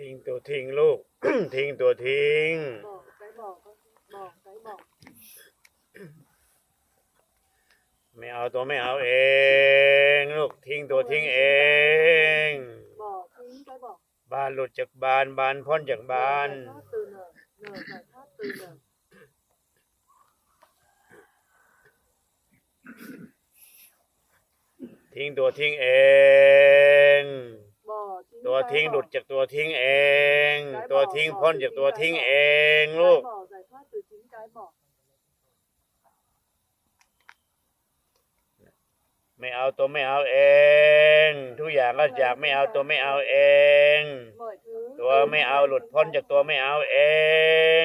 ทิ้งตัวทิ้งลูก ทิ้งตัวทิ้ง บอก cái bỏ con bỏ cái bỏ ไม่เอาตัวไม่เอาเอง ลูกทิ้งตัวทิ้งเอง bỏ ทิ้ง cái bỏ บานหลุดจากบานบานพ้นจากบาน giải thoát từ nở nở giải thoát từ nở ทิ้งตัวทิ้งเอง bỏ chính ตัว cái ทิ้ง bỏ. หลุดจากตัวทิ้งเอง cái ตัว bỏ, ทิ้ง bỏ พ้น từ จาก chính ตัว cái ทิ้ง bỏ. เองลูก cái bỏ giải thoát từ chính cái bỏ ไม่เอาตัวไม่เอาเอง ทุกอย่างก็อยากไม่เอาตัวไม่เอาเอง mọi thứ ตัว từ ไม่ chính เอา cái หลุด chính พ้น cái. จากตัวไม่เอาเอ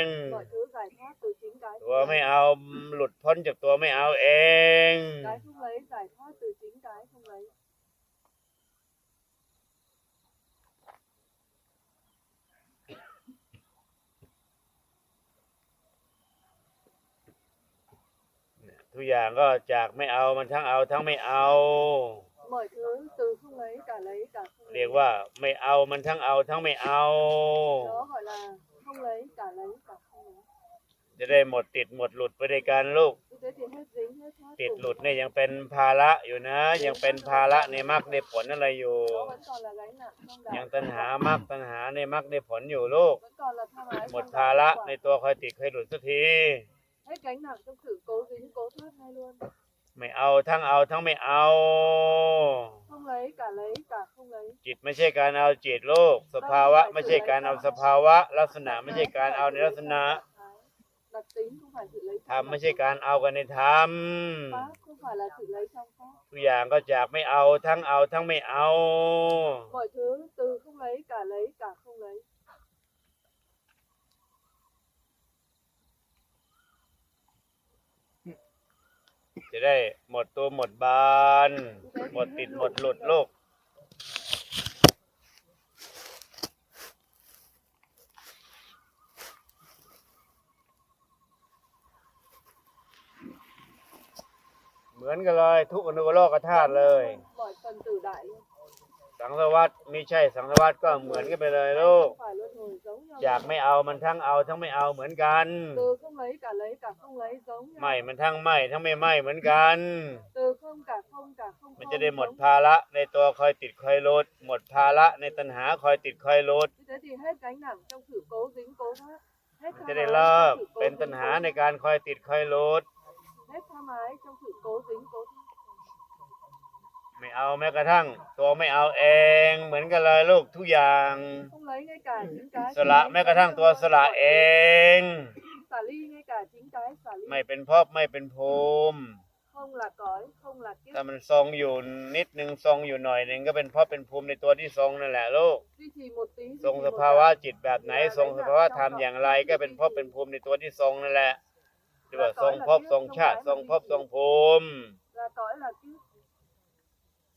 ง mọi thứ giải thoát từ chính cái ตัวไม่เอาหลุดพ้นจากตัวไม่เอาเอง cái không lấy giải thoát từ chính cái không lấy ทุกอย่างก็จากไม่เอามันทั้งเอาทั้งไม่เอา mọi thứ từ không lấy cả lấy cả không เรีย lấy กว่าไม่เอามันทั้งเอาทั้งไม่เอา đó gọi là không lấy cả lấy cả không lấy จะได้หมดติดหมดหลุดไปด้วยกันลูก như thế thì hết dính hết thoát ติด cùng. หลุดเนี่ยยังเป็นภาระอยู่นะ ยังเป็นภาระในมรรคในผลอะไรอยู่ nó vẫn còn là gánh nặng trong ยัง đạo ตัณหามรรคตัณหาในมรรคในผลอยู่ลูก vẫn còn là tham ái หมด trong ภา đạo ระ trong ใน quả. ตัวคอยติดคอยหลุดสักที hết gánh nặng trong sự cố dính cố thoát ngay luôn ไม่เอาทั้งเอาทั้งไม่เอา không lấy cả lấy cả không lấy จิตไม่ใช่การเอาจิตลูกสภาวะไม่ใช่การเอาสภาวะ ลักษณะไม่ใช่การเอาในลักษณะ đặc tính không phải sự lấy ธรรมไม่ใช่การเอากันในธรรม pháp không phải là sự lấy trong pháp ทุกอย่างก็จากไม่เอาทั้งเอาทั้งไม่เอา mọi thứ từ không lấy cả lấy cả không lấy จะได้หมดตัวหมดบาน หมดติดหมดหลุดโลก เหมือนกันเลย ทุกอนุโลกธาตุเลย mọi phần tử đại luôn สังสารวัตไม่ใช่สังสารวัตก็เหมือนกันไปเลยลูก không phải luân hồi giống nhau อยากไม่เอามันทั้งเอาทั้งไม่เอาเหมือนกัน từ không lấy cả lấy cả không lấy giống nhau ไม่มันทั้งไม่ทั้งไม่ไม่เหมือนกัน từ không cả không cả không มัน không จะได้หมด giống ภาระในตัวคอยติดคอยลดหมดภาระในตัณหาคอยติดคอยลด như thế thì hết gánh nặng trong sự cố dính cố thoát hết มัน tham จะ ái ได้ trong เลิก sự cố เป็น dính ตัณหา cố ใน thoát. การคอยติดคอยลด hết tham ái trong sự cố dính cố thoát ไม่เอาแม้กระทั่ง ตัวไม่เอาเองเหมือนกันเลยลูกทุกอย่าง không lấy ngay cả chính cái สละแม้กระทั่งตัวสละเอง xả ly ngay cả chính cái xả ly ไม่เป็นภพไม่เป็นภูมิ không là cõi không là kiếp ถ้ามันทรงอยู่นิดนึงทรงอยู่หน่อยหนึ่งก็เป็นภพเป็นภูมิในตัวที่ทรงนั่นแหละลูก duy trì một tí duy ทรง trì ส một ภาวะ đoạn. จิตแบบไหน ทรงสภาวะธรรมอย่างไร ก็เป็นภพเป็นภูมิในตัวที่ทรงนั่นแหละเรียกว่าทรงภพทรงชาติ ทรงภพทรงภูมิ là cõi là kiếp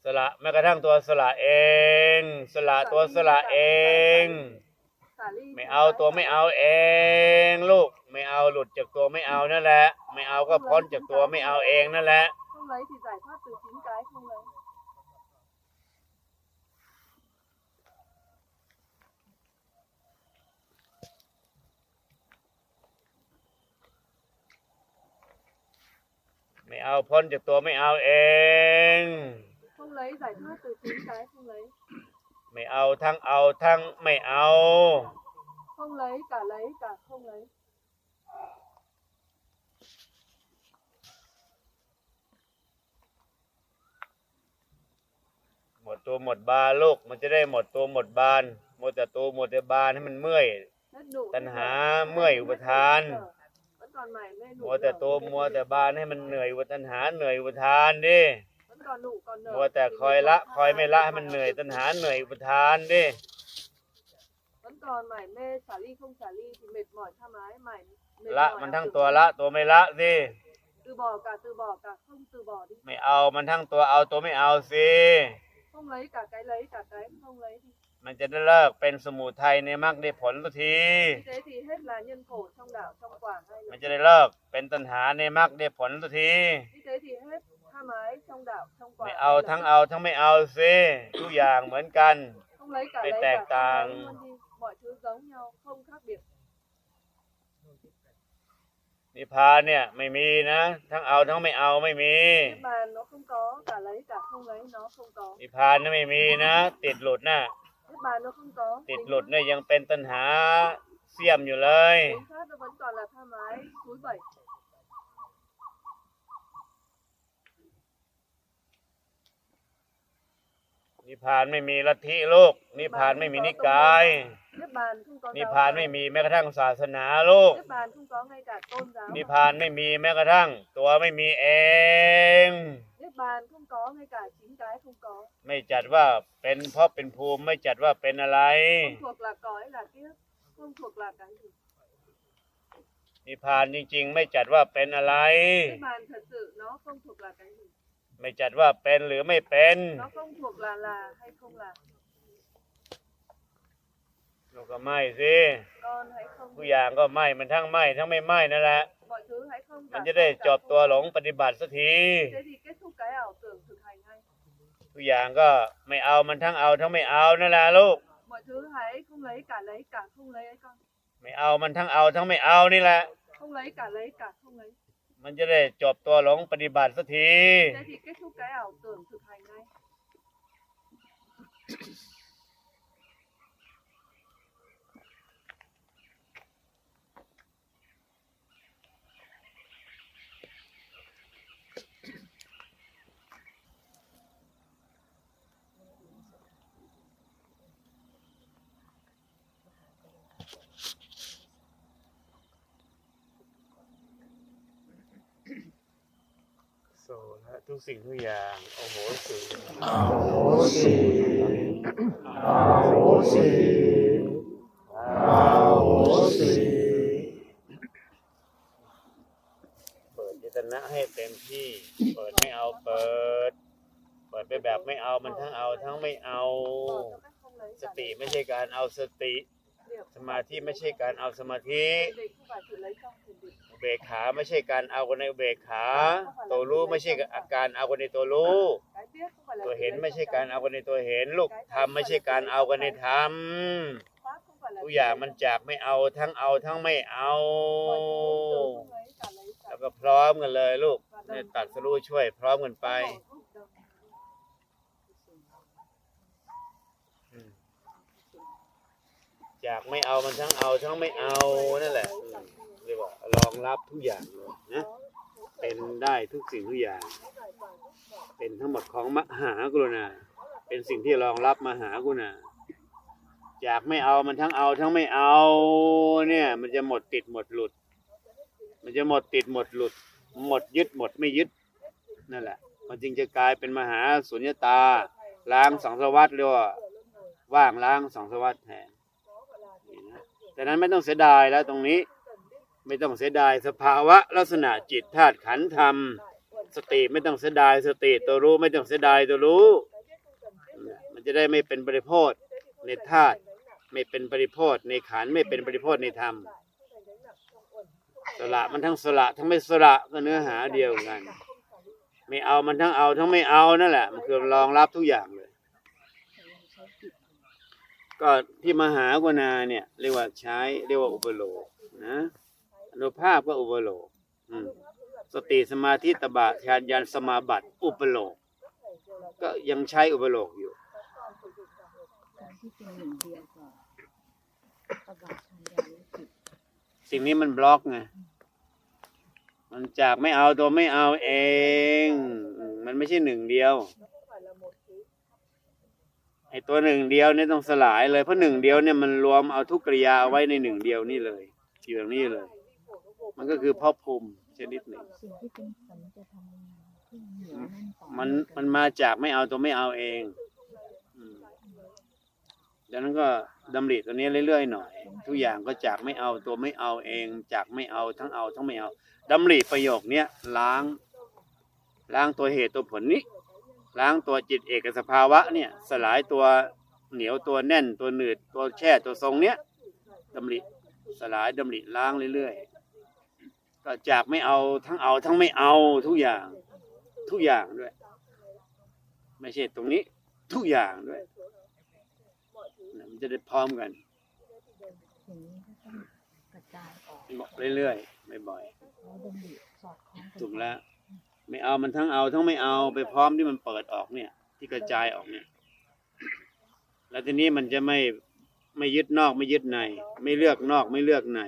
สละแม้กระทั่งตัวสละเอง สละตัวสละเองไม่เอาตัวไม่เอาเอง ลูกไม่เอาหลุดจากตัวไม่เอานั่นแหละ ไม่เอาก็พ้นจากตัวไม่เอาเองนั่นแหละ không lấy thì giải thoát từ chính cái không lấy ไม่เอาพ้นจ lấy giải thoát từ chính cái không lấy ไม่เอาทั้งเอาทั้งไม่เอา không lấy cả lấy cả không lấy หมดตัวหมดบานลูกมันจะได้หมดตัวหมดบาน หมดแต่ตัวหมดแต่บานให้มันเมื่อย hết đủ ตัณ cái หา giờ. เมื่อยอุปทาน vẫn còn mải mê มั đủ วแต่ giờ. ตัวมัวแต่บานให้มันเหนื่อยอุปตัณหาเหนื่อยอุปทานดิ vẫn còn đủ còn nở มัวแต่ thì คอย mình ละ còn คอยไม่ละให้ tham มัน ái เหนื่อย mà ตัณหาเหนื่อยอุปทานดิ vẫn còn mải mê xả ly không xả ly thì mệt mỏi tham ái mải mệt ละ mỏi มัน ảo ทั้ง tưởng ตัวละ ตัวไม่ละสิ từ bỏ cả từ bỏ cả không từ bỏ đi ไม่เอามันทั้งตัวเอาตัวไม่เอาสิ không lấy cả cái lấy cả cái không lấy đi มันจะได้เลิกเป็นสมุทัยในมรรคในผลสักที như thế thì hết là nhân khổ trong đạo trong quả hai มัน lần จะได้เลิกเป็นตัณหาในมรรคในผลสักที như thế thì hết tham ái trong đạo trong quả ไม่ hai เอา lần. ทั้งเอาทั้งไม่เอาสิทุกอย่างเหมือนกัน không lấy cả Để lấy tẹt cả không tàng. lấy luôn đi mọi giống nhau không khác biệt นิพพานเนี่ยไม่มีนะ ทั้งเอาทั้งไม่เอาไม่มี niết bàn nó không có cả lấy cả không lấy nó không có นิพพานนี่ไม่มีนะ ติดหลุดนะ niết bàn nó không có ติด tính หลุดเนี่ยยังเป็นตัณหาเสียมอยู่เลย tính pháp nó vẫn còn là tham ái túi bảy นิพพานไม่มีลัทธิลูกนิพพานไม่มีนิกาย niết bàn không có นิพ giáo พาน phái. ไม่มีแม้กระทั่งศาสนาลูก niết bàn không có ngay cả tôn giáo นิพพานไม่มีแม้กระทั่ง ตัวไม่มีเอง niết bàn không có ngay cả chính cái không có ไม่จัดว่าเป็นเพราะเป็นภูมิไม่จัดว่าเป็นอะไร không thuộc là cõi là kiếp không thuộc là cái gì นิพพานจริงๆ ไม่จัดว่าเป็นอะไร niết bàn thật sự nó không thuộc là cái gì ไม่จัดว่าเป็นหรือไม่เป็น nó không thuộc là là hay không là ลูกก็ไม่สิ con hãy không ทุกอย่างก็ไม่มันทั้งไม่ทั้งไม่ไม่นั่นแหละ mọi thứ hãy không มัน cả จะได้ không cả จบ không. ตัวหลงปฏิบัติสักที thế thì kết thúc cái ảo tưởng thực hành ngay ทุกอย่างก็ไม่เอามันทั้งเอาทั้งไม่เอานั่นแหละลูก mọi thứ hãy không lấy cả lấy cả không lấy ấy con ไม่เอามันทั้งเอาทั้งไม่เอานี่แหละ không lấy cả lấy cả không lấy มันจะได้จบตัวหลงปฏิบัติสักที તેથી કે શું કયા અવતર શું થાય ทุกสิ่งทุกอย่างโอโหสิอาโหสิอาโหสิอโหสิเปิดเจตนะให้เต็มที่ เปิดไม่เอาเปิด เปิดไปแบบไม่เอามันทั้งเอาทั้งไม่เอา สติไม่ใช่การเอาสติ มาธิไม่ใช่การเอาสมาธิอุเบกขาไม่ใช่การเอากันในอุเบกขาตัวรู้ไม่ใช่อาการเอากันในตัวรู้ ตัวเห็นไม่ใช่การเอากันในตัวเห็นลูกทำไม่ใช่การเอากันในธรรมทุกอย่างมันจากไม่เอาทั้งเอาทั้งไม่เอา แล้วก็พร้อมกันเลยลูกเนี่ยตัดสรู้ช่วยพร้อมกันไป rút đồng. อืม จากไม่เอามันทั้งเอาทั้งไม่เอานั่นแหละเรียกว่ารองรับทุกอย่างเลยนะเป็นได้ทุกสิ่งทุกอย่าง เป็นทั้งหมดของมหากรุณาเป็นสิ่งที่รองรับมหากรุณาจากไม่เอามันทั้งเอาทั้งไม่เอา เนี่ย มันจะหมดติดหมดหลุด มันจะหมดติดหมดหลุด หมดยึดหมดไม่ยึดนั่นแหละ มันจึงจะกลายเป็นมหาสุญญตาล้างสังสวัตเรียกว่าว่างล้างสังสวัตแทน แต่นั้นไม่ต้องเสียดายแล้วตรงนี้ ไม่ต้องเสียดายสภาวะลักษณะจิตธาตุขันธ์ธรรม สติไม่ต้องเสียดายสติตัวรู้ไม่ต้องเสียดายตัวรู้ มันจะได้ไม่เป็นปริโภทในธาตุไม่เป็นปริโภทในขันธ์ไม่เป็นปริโภทในธรรมสละมันทั้งสละทั้งไม่สละก็เนื้อหาเดียวกัน ไม่เอามันทั้งเอาทั้งไม่เอานั่นแหละ มันคือรองรับทุกอย่าง ก็ที่มหากวนาเนี่ย เรียกว่าใช้เรียกว่าอุปโลกนะอนุภาพก็อุปโลกสติสมาธิตบะฌานญาณสมาบัติ อุปโลก ก็ยังใช้อุปโลกอยู่สิ่งนี้มันบล็อกไงมันจากไม่เอาตัวไม่เอาเอง มันไม่ใช่หนึ่งเดียว ไอตัวหนึ่งเดียวเนี่ยต้องสลายเลยเพราะหนึ่งเดียวเนี่ยมันรวมเอาทุกกริยาเอาไว้ในหนึ่งเดียวนี่เลยอยู่อย่างนี้เลย มันก็คือภพภูมิชนิดหนึ่งมันมันมาจากไม่เอาตัวไม่เอาเองดังนั้นก็ดำริตัวนี้เรื่อยๆหน่อย ทุกอย่างก็จากไม่เอาตัวไม่เอาเอง จากไม่เอาทั้งเอาทั้งไม่เอาดำริประโยคเนี้ยล้าง ล้างตัวเหตุตัวผลนี้ ล้างตัวจิตเอกสภาวะเนี่ยสลายตัวเหนียวตัวแน่นตัวหนืดตัวแช่ตัวทรงเนี้ยดำริสลายดำริล้างเรื่อยๆก็จากไม่เอาทั้งเอาทั้งไม่เอาทุกอย่างทุกอย่างด้วย ไม่ใช่ตรงนี้ทุกอย่างด้วยนะมันจะได้พร้อมกันจายออกบอกเรื่อยๆบ่อยแล้วดำริสอดคล้องกันๆถูกแล้ว ไม่เอามันทั้งเอาทั้งไม่เอาไปพร้อมที่มันเปิดออกเนี่ย ที่กระจายออกเนี่ย แล้วทีนี้มันจะไม่ไม่ยึดนอกไม่ยึดใน ไม่เลือกนอกไม่เลือกใน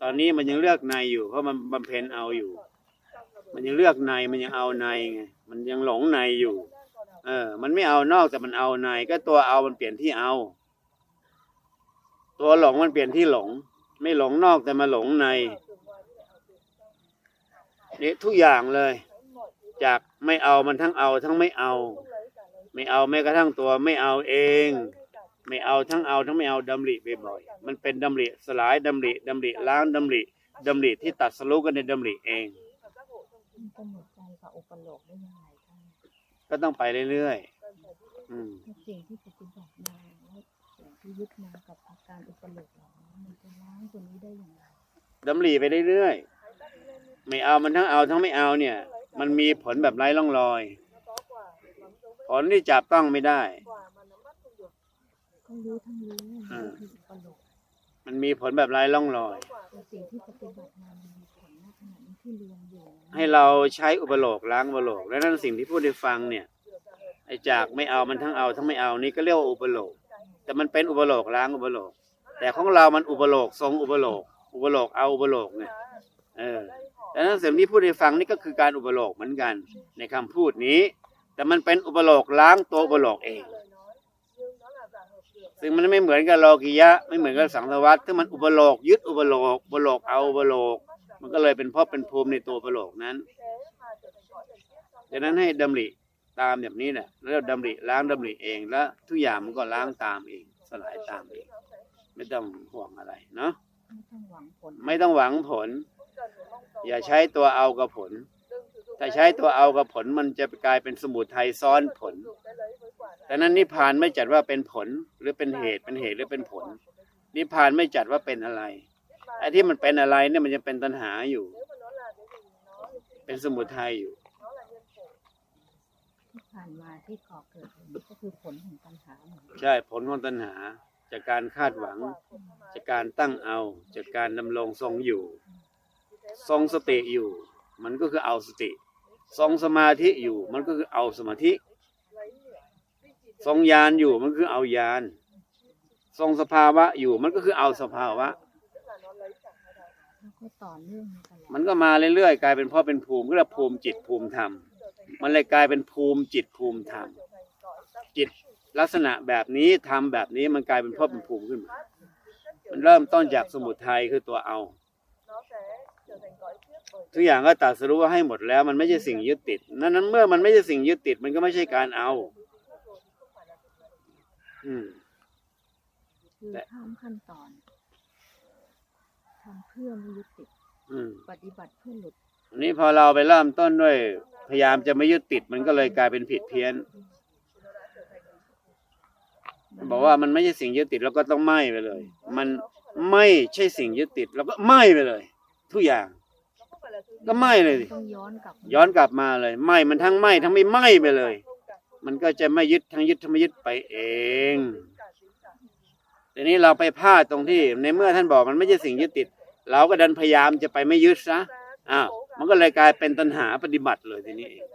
ตอนนี้มันยังเลือกในอยู่ เพราะมันบำเพ็ญเอาอยู่ มันยังเลือกในมันยังเอาในไงมันยังหลงในอยู่ เออ มันไม่เอานอกแต่มันเอาใน ก็ตัวเอามันเปลี่ยนที่เอา ตัวหลงมันเปลี่ยนที่หลง ไม่หลงนอกแต่มาหลงในเนี่ยทุกอย่างเลย จากไม่เอามันทั้งเอาทั้งไม่เอา ไม่เอาแม้กระทั่งตัวไม่เอาเอง ไม่เอาทั้งเอาทั้งไม่เอาดำริบ่อยๆมันเป็นดำริสลายดำริดำริล้างดำริดำริที่ตัดสรุกันในดำริเองกำหนดใจกับอุปโลกได้ยังไงท่านก็ต้องไปเรื่อยๆอืมสิ่งที่ปฏิบัติมาสิ่งที่ยึดมากับอาการอุปโลกเหล่านี้มันจะล้างตัวนี้ได้อย่างไรดำริไปเรื่อยๆไม่เอามันทั้งเอาทั้งไม่เอาเนี่ย มันมีผลแบบไร้ร่องรอย ผลที่จับต้องไม่ได้ก็รู้ทั้งรู้อืมคืออุปโลกมันมีผลแบบไร้ร่องรอยแต่สิ่งที่ปฏิบัติมามันมีผลณขณะนี้ที่รวมอยู่นะให้เราใช้อุปโลกล้างอุปโลก และนั่นสิ่งที่พูดให้ฟังเนี่ยไอ้จากไม่เอามันทั้งเอาทั้งไม่เอานี่ก็เรียกว่าอุปโลก แต่มันเป็นอุปโลกล้างอุปโลก แต่ของเรามันอุปโลกทรงอุปโลก อุปโลกเอาอุปโลกเนี่ยเออ แต่นั่นสิ่งที่พูดให้ฟังนี่ก็คือการอุปโลกเหมือนกัน ในคำพูดนี้ แต่มันเป็นอุปโลกล้างตัวอุปโลกเอง ซึ่งมันไม่เหมือนกับโลกิยะ ไม่เหมือนกับสังสวัตที่มันอุปโลกยึดอุปโลกอุปโลกเอาอุปโลก มันก็เลยเป็นพราะเป็นภูมิในตัวอุปโลกนั้นดังนั้นให้ดำริตามแบบนี้แหละแล้วดำริล้างดำริเองแล้วทุกอย่างมันก็ล้างตามเอง สลายตามเอง ไม่ต้องห่วงอะไรเนาะไม่ต้องหวังผล องหวังผลอย่าใช้ตัวเอากับผล ถ้าใช้ตัวเอากับผลมันจะกลายเป็นสมุทัยซ้อนผลดังนั้นนิพพานไม่จัดว่าเป็นผลหรือเป็นเหตุเป็นเหตุหรือเป็นผล นิพพานไม่จัดว่าเป็นอะไรไอ้ที่มันเป็นอะไรเนี่ยมันจะเป็นตัณหาอยู่ เป็นสมุทัยอยู่ที่ผ่านมาที่ก่อเกิดอย่างนี้ก็คือผลของปัญหาเหมือนกันใช่ผลของตัณหาจากการคาดหวัง จากการตั้งเอา จากการดำรงทรงอยู่ ทรงสติอยู่ มันก็คือเอาสติ ทรงสมาธิอยู่ มันก็คือเอาสมาธิ ทรงญาณอยู่มันคือเอาญาณทรงสภาวะอยู่มันก็คือเอาสภาวะแล้วก็ต่อเนื่องมาตลอดมันก็มาเรื่อยๆกลายเป็นพ่อเป็นภูมิก็เรียกภูมิจิตภูมิธรรม มันเลยกลายเป็นภูมิจิตภูมิธรรม จิตลักษณะแบบนี้ทำแบบนี้มันกลายเป็นพ่อเป็นภูมิขึ้นมา มันเริ่มต้นจากสมุทัยคือตัวเอา ทุกอย่างก็ตัดสรู้ว่าให้หมดแล้ว มันไม่ใช่สิ่งยึดติดนั้นนั้นเมื่อมันไม่ใช่สิ่งยึดติด มันก็ไม่ใช่การเอา อืมคือแต่ข้ามขั้นตอนทำเพื่อไม่ยึดติดอืมปฏิบัติเพื่อหลุดอันนี้พอเราไปเริ่มต้นด้วย พยายามจะไม่ยึดติดมันก็เลยกลายเป็นผิดเพี้ยน บอกว่ามันไม่ใช่สิ่งยึดติดแล้วก็ต้องไหม้ไปเลย มันไม่ใช่สิ่งยึดติดแล้วก็ไหม้ไปเลย ทุกอย่าง ก็ไหม้เลยสิต้องย้อนกลับมาย้อนกลับมาเลยไหม้มันทั้งไหม้ทั้งไม่ไหม้ไปเลย มันก็จะไม่ยึดทั้งยึดทั้งไม่ยึดไปเองทีนี้เราไปพลาดตรงที่ในเมื่อท่านบอกมันไม่ใช่สิ่งยึดติด เราก็ดันพยายามจะไปไม่ยึดซะอ้าวมันก็เลยกลายเป็นตัณหาปฏิบัติเลยทีนี้เอง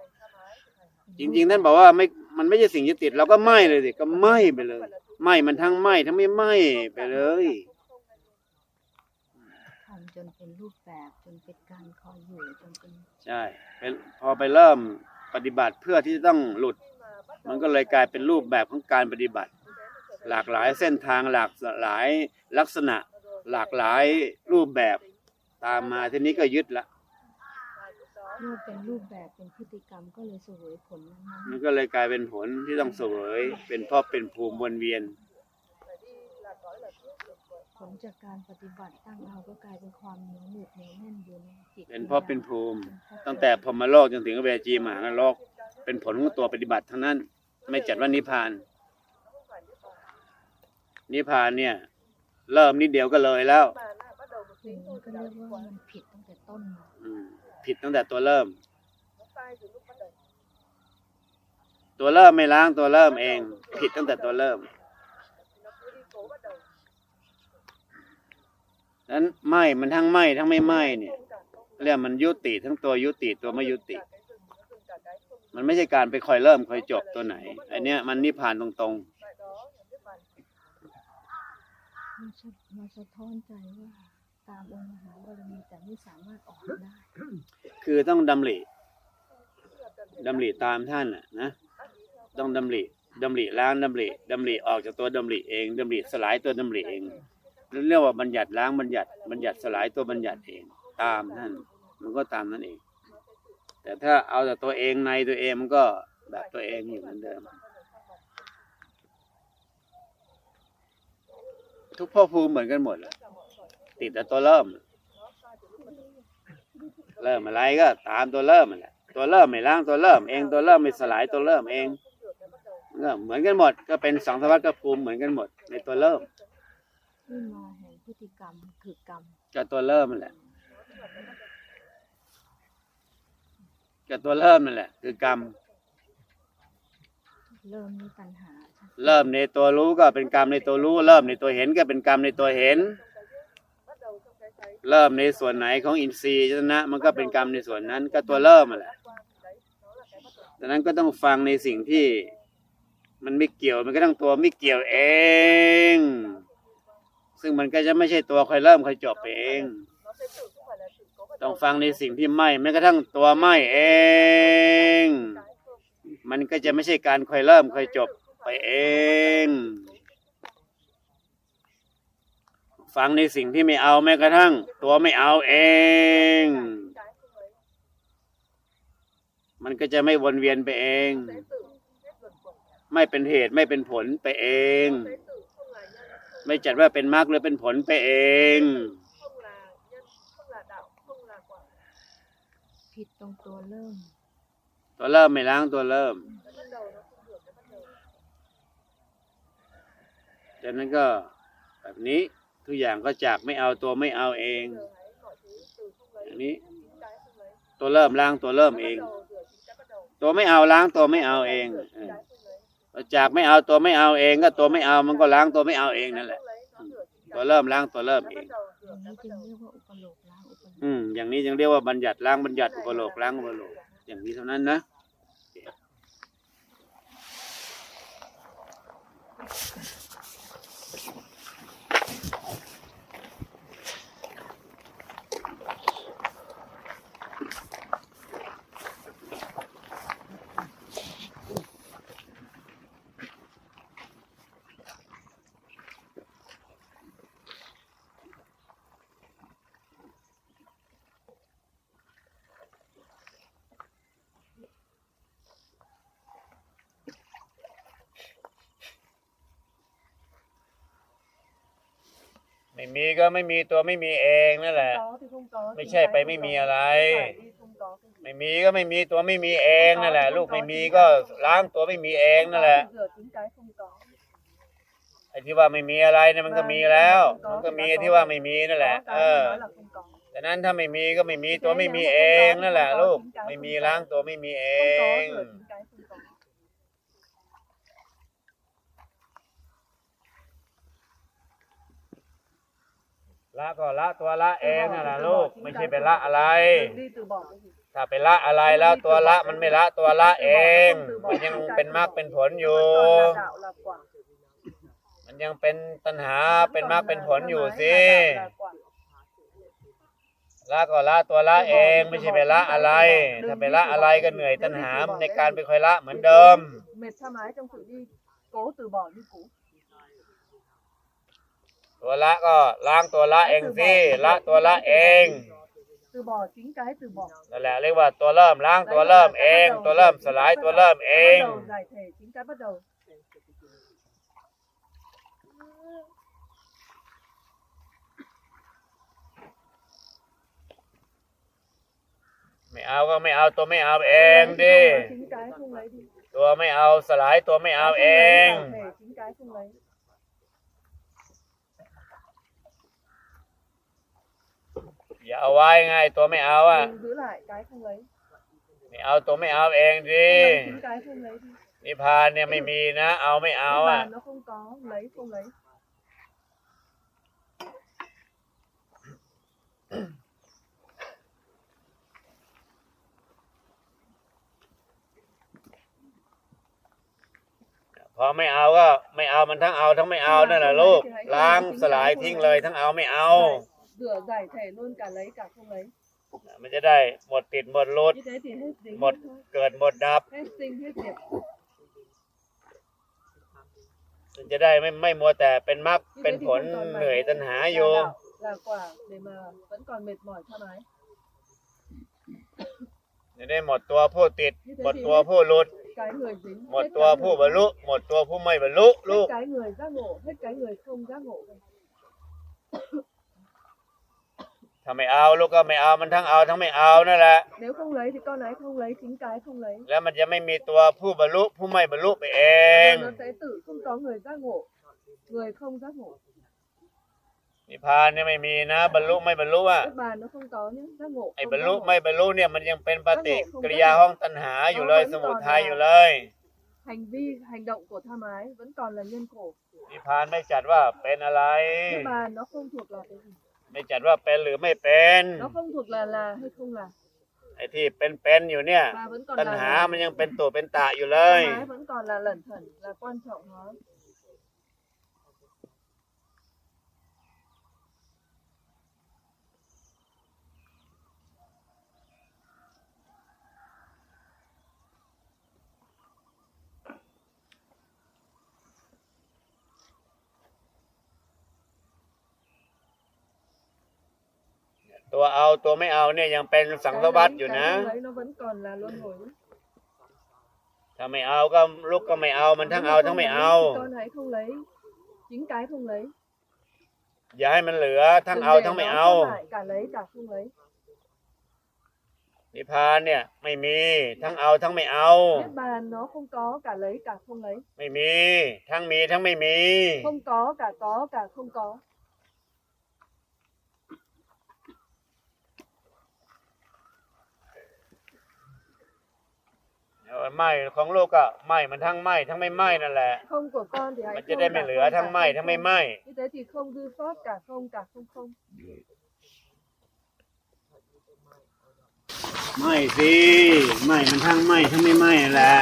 จริงๆ ท่านบอกว่าไม่ มันไม่ใช่สิ่งยึดติด เราก็ไหม้เลยสิก็ไหม้ไปเลยไหม้มันทั้งไหม้ทั้งไม่ไหม้ไปเลย ทำจนเป็นรูปแบบจนเป็นการคอยอยู่จนเป็นใช่เป็นพอไปเริ่มปฏิบัติเพื่อที่จะต้องหลุด มันก็เลยกลายเป็นรูปแบบของการปฏิบัติ หลากหลายเส้นทางหลากหลายลักษณะ หลากหลายรูปแบบตามมาทีนี้ก็ยึดละเมื่อเป็นรูปแบบเป็นพฤติกรรมก็เลยเสวยผลนั้นมันก็เลยกลายเป็นผลที่ต้องเสวยเป็นเพราะเป็นภูมิวนเวียนๆ ผลจากการปฏิบัติตั้งเอาก็กลายเป็นความเหนียวหนึบเหนียวแน่นอยู่ในจิตเป็นเพราะเป็นภูมิ ตั้งแต่พรหมโลกจนถึงเวจีมหานรกเป็นผลของตัวปฏิบัติทั้งนั้น ไม่จัดว่านิพพาน นิพพานเนี่ย เริ่มนิดเดียวก็เลยแล้วคือมันก็เรียกว่ามันผิดตั้งแต่ต้นมาอืมผิดตั้งแต่ตัวเริ่ม ตัวเริ่มไม่ล้างตัวเริ่มเอง ผิดตั้งแต่ตัวเริ่ม นั้นไม่มันทั้งไม่ทั้งไม่ไม่เนี่ยเรียกมันยุติทั้งตัวยุติตัวไม่ยุติ มันไม่ใช่การไปคอยเริ่มคอยจบตัวไหนอันเนี้ยมันนิพพานตรงมาสะมาสะท้อนใจว่าตามองค์มหาบารมีแต่ไม่สามารถออกได้ๆคือต้องดำริดำริตามท่านน่ะนะ ต้องดำริดำริล้างดำริดำริออกจากตัวดำริเองดำริสลายตัวดำริเอง เรียกว่าบัญญัติล้างบัญญัติบัญญัติสลายตัวบัญญัติเอง ตามท่นมันก็ตามนั่นเอง แต่ถ้าเอาแต่ตัวเองในตัวเองมันก็แบบตัวเองอยู่เหมือนเดิม ทุกพ่อภูมิเหมือนกันหมดแหละติดแต่ตัวเริ่ม เริ่มอะไรก็ตามตัวเริ่มแหละตัวเริ่มไม่ล้างตัวเริ่มเองตัวเริ่มไม่สลายตัวเริ่มเองก็เหมือนกันหมด ก็เป็นสังสารวัฏภูมิเหมือนกันหมด ในตัวเริ่ม ที่มาแห่งพฤติกรรมคือกรรมก็ตัวเริ่มมันแหละก็ตัวเริ่มนั่นแหละ คือกรรม เริ่มมีปัญหาชัดเริ่มในตัวรู้ก็เป็นกรรมในตัวรู้ เริ่มในตัวเห็นก็เป็นกรรมในตัวเห็น เริ่มในส่วนไหนของอินทรีย์ชนะ มันก็เป็นกรรมในส่วนนั้น ก็ตัวเริ่มมาแหละดังนั้นก็ต้องฟังในสิ่งที่ มันไม่เกี่ยวมันก็ต้องตัวไม่เกี่ยวเอง ซึ่งมันก็จะไม่ใช่ตัวใคอยเริ่มใคอยจบไปเอง ต้องฟังในสิ่งที่ไม่แม้กระทั่งตัวไม่เอง มันก็จะไม่ใช่การใคอยเริ่มใคอยจบไปเอง ฟังในสิ่งที่ไม่เอาแม้กระทั่ง ตัวไม่เอาเอง มันก็จะไม่วนเวียนไปเอง ไม่เป็นเหตุไม่เป็นผลไปเอง ไม่จัดว่าเป็นมรรคหรือเป็นผลไปเองผิดตรงตัวเริ่ม ตัวเริ่มไม่ล้างตัวเริ่มจากนั้นก็แบบนี้ทุกอย่างก็จากไม่เอาตัวไม่เอาเองอย่างนี้ ตัวเริ่มล้างตัวเริ่มเอง ตัวไม่เอาล้างตัวไม่เอาเองเออ จากไม่เอาตัวไม่เอาเอง ก็ตัวไม่เอามันก็ล้างตัวไม่เอาเองนั่นแหละตัวเริ่มล้างตัวเริ่มเองอย่างนี้จึงเรียกว่าอุปโลกล้างอุปโลกอืมอย่างนี้จึงเรียกว่าบัญญัติล้างบัญญัติอุปโลกล้างอุปโลกอย่างนี้เท่านั้นนะ ม่มีก็ไม่มีตัวไม่มีเองนั่นแหละ ไม่ใช่ไปไม่มีอะไร ไม่มีก็ไม่มีตัวไม่มีเองนั่นแหละ ลูกไม่มีก็ล้างตัวไม่มีเองนั่นแหละไอ้ที่ว่าไม่มีอะไรเนี่ยมันก็มีแล้ว มันก็มีไอ้ที่ว่าไม่มีนั่นแหละ เออดังนั้นถ้าไม่มีก็ไม่มีตัวไม่มีเองนั่นแหละ ลูกไม่มีล้างตัวไม่มีเอง ละก็ละตัวละเองนั่นแหละลูกไม่ใช่ไปละอะไร ถ้าไปละอะไรแล้วตัวละมันไม่ละตัวละเอง มันยังเป็นมรรคเป็นผลอยู่ มันยังเป็นตัณหาเป็นมรรคเป็นผลอยู่สิละก็ละตัวละเองไม่ใช่ไปละอะไร ถ้าไปละอะไรก็เหนื่อยตัณหาในการไปคอยละเหมือนเดิม mệt tha mái trong sự đi cố từ bỏ đi cũ ตั วละก็ล้างตัวละเองสิละตัวละเอง từ bỏ chính cái từ bỏ นั่นแหละเรียกว่าตัวเริ่มล้างตัวเริ่มเอง ตัวเริ่มสลายตัวเริ่มเอง bắt đầu giải thể chính cái bắt đầu ไม่เอาก็ไม่เอาตัวไม่เอาเองดิ chính cái không lấy đi ตัวไม่เอาสลายตัวไม่เอาเอง giải thể chính cái không lấy อย่าเอาไว้ไงตัวไม่เอาอะ Đừng giữ lại cái không lấy ไม่เอาตัวไม่เอาเองดิ Không lấy chính cái không lấy đi นิพพานเนี่ยไม่มีนะ เอาไม่เอา Nhưng อะ mà nó không có lấy không lấy พอไม่เอาก็ ไม่เอามันทั้งเอาทั้งไม่เอานั่นแหละลูกล้างสลายทิ้งเลยทั้งเอาไม่เอา rửa giải thể luôn cả lấy cả không lấy มันจะได้หมดติดหมดรุด như thế thì hết dính Một. hết thôi. เกิดหมดดับ hết sinh hết diệt มันจะได้ไม่ไม่มัวแต่เป็นมรรค Như เป็น thế thì ผล không còn เหนื่อย mải ตัณหา là อยู่ đạo, là quả để mà vẫn còn mệt mỏi tha mái จะได้หมดตัวผู้ติด như thế หมด thì ตัว hết ผู้หลุด cái người dính หมด hết ตัว cái ผู้ người, บรรลุ หมดตัวผู้ไม่บรรลุลู hết ก cái người giác ngộ hết cái người không giác ngộ ถ้าไม่เอาลูกก็ไม่เอามันทั้งเอาทั้งไม่เอานั่นแหละ nếu không lấy thì con ấy không lấy chính cái không lấy แล้วมันจะไม่มีตัวผู้บรรลุผู้ไม่บรรลุไปเอง Rồi nó sẽ tự không có người giác ngộ người không giác ngộ นิพพานเนี่ยไม่มีนะ บรรลุไม่บรรลุอะ Niết bàn nó không có nhé giác ngộ ไอ้ không บรรลุ giác ngộ. ไม่บรรลุเนี่ยมันยังเป็นปฏิกิริยาห้องตัณหาอยู่เลย สมุทัยอยู่เลย hành vi hành động của tham ái vẫn còn là nhân khổ นิพพานไม่จัดว่าเป็นอะไร Niết bàn nó không thuộc là cái gì ไม่จัดว่าเป็นหรือไม่เป็น nó không thuộc là là hay không là ไอ้ที่เป็นๆอยู่เนี่ย mà vẫn còn ตัณ là หา là มันยังเป็นตัวเป็นตะอยู่เลย tham ái vẫn còn là lẩn thẩn là quan trọng nó ตัวเอาตัวไม่เอาเนี่ยยังเป็นสังส Cái วัต đấy- อยู่ cái นะ không lấy nó vẫn còn là luân hồi nhé. ถ้าไม่เอาก็ลูกก็ไม่เอา มันทั้ง Nếu เอา mà ทั้ง không ไม่ lấy เอา thì con ấy không lấy chính cái không lấy อย่าให้มันเหลือทั้ง Đừng เอา để ทั้งไม่ nó เอา còn lại cả lấy cả không lấy นิพพานเนี่ยไม่มีทั้งเอาทั้งไม่เอา Niết bàn nó không có cả lấy cả không lấy ไม่มี ทั้งมีทั้งไม่มี không có cả có cả không có เอาไหม้ของลูกก็ไหม้มันทั้งไหม้ทั้งไม่ไหม้นั่นแหละ không của con thì hãy มันจะ không ได้ cả ไม่เหลือ không ทั้ง cả ไหม้ không ทั้ง không. ไม่ไหม้ như thế thì không dư sót cả không cả không không ไหม้สิไหม้มันทั้งไหม้ทั้งไม่ไหม้นั่นแหละ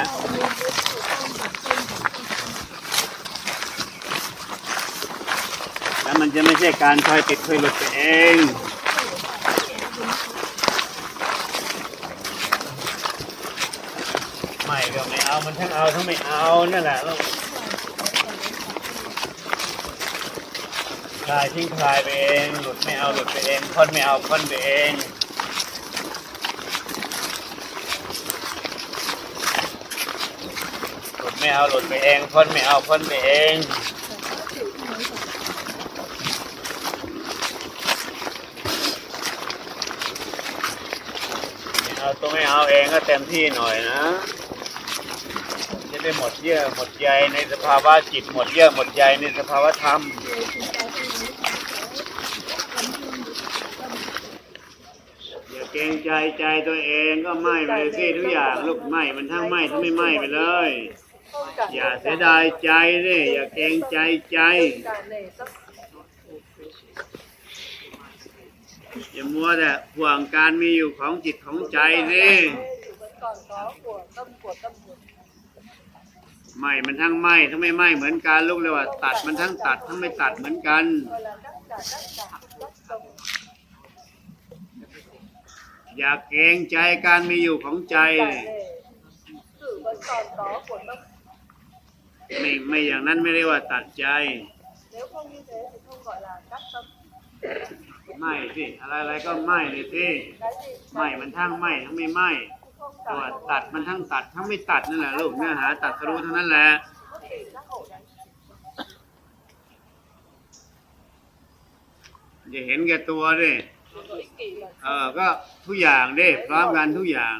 แล้วมันจะไม่ใช่การคอยติดคอยหลุดไปเอง ไม่ ก็ไม่เอา มันทั้งเอาทั้งไม่เอานั่นแหละลูกคลายทิ้งคลายไปเองหลุดไม่เอาหลุดไปเองพ้นไม่เอาพ้นไปเองหลุดไม่เอาหลุดไปเองพ้นไม่เอาพ้นไปเองเอาตัวไม่เอาเองก็เต็มที่หน่อยนะ ได้หมดเยื่อหมดใยในสภาวะจิตหมดเยื่อหมดใยในสภาวะธรรม อย่าเกรงใจใจตัวเองก็ไหม้ไปเลยสิทุกอย่างลูกไหม้มันทั้งไหม้ทั้งไม่ไหม้ไปเลย อย่าเสียดายใจนี่อย่าเกรงใจใจ อย่ามัวแต่ห่วงการมีอยู่ของจิตของใจนี่ vẫn còn có của tâm của tâm hồn ไหมมันทั้งไหมทั้งไม่ไหมเหมือนกันลูกเลยว่า ตัดมันทั้งตัดทั้งไม่ตัดเหมือนกันอย่าเกรงใจการมีอยู่ของใจ ไม่ไม่อย่างนั้นไม่เรียกว่าตัดใจไม้สิอะไรอะไรก็ไม้เลยสิไม้มันทั้งไหม้ทั้งไม่ไหม้ không ตัวตัดมันทั้งตัดทั้งไม่ตัดนั่นแหละลูกเนื้อหาตัดสรู้เท่านั้นแหละจะเห็นแก่ตัวดิเออก็ทุกอย่างดิพร้อมกันทุกอย่าง